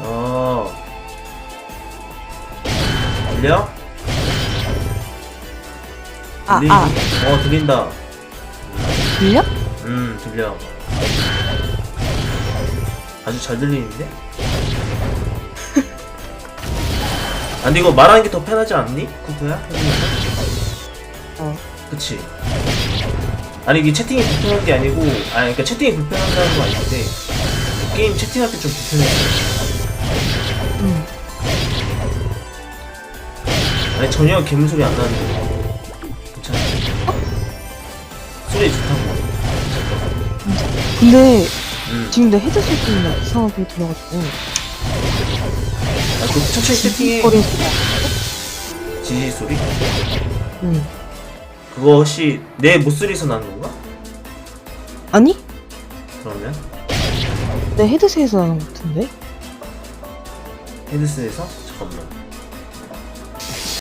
어. 들려? 아, 아. 어, 들린다. 들려? 음, 들려. 아주 잘 들리는데? 아니, 이거 말하는 게 더 편하지 않니? 쿠쿠야? 어. 그치? 아니 이게 채팅이 불편한 게 아니고 아니 그러니까 채팅이 불편하다는 건 아닌데 게임 채팅할 때 좀 불편해 응. 아니 전혀 개물 소리 안 나는데 괜찮아 소리 좋다고 근데 음. 지금 내 헤드셋 때문에 이상하게 들려가지고 아, 그 천천히 채팅해 지지 소리? 응. 혹시 내 목소리에서 나는 건가? 아니? 그러면 내 헤드셋에서 나는 것 같은데? 헤드셋에서? 잠깐만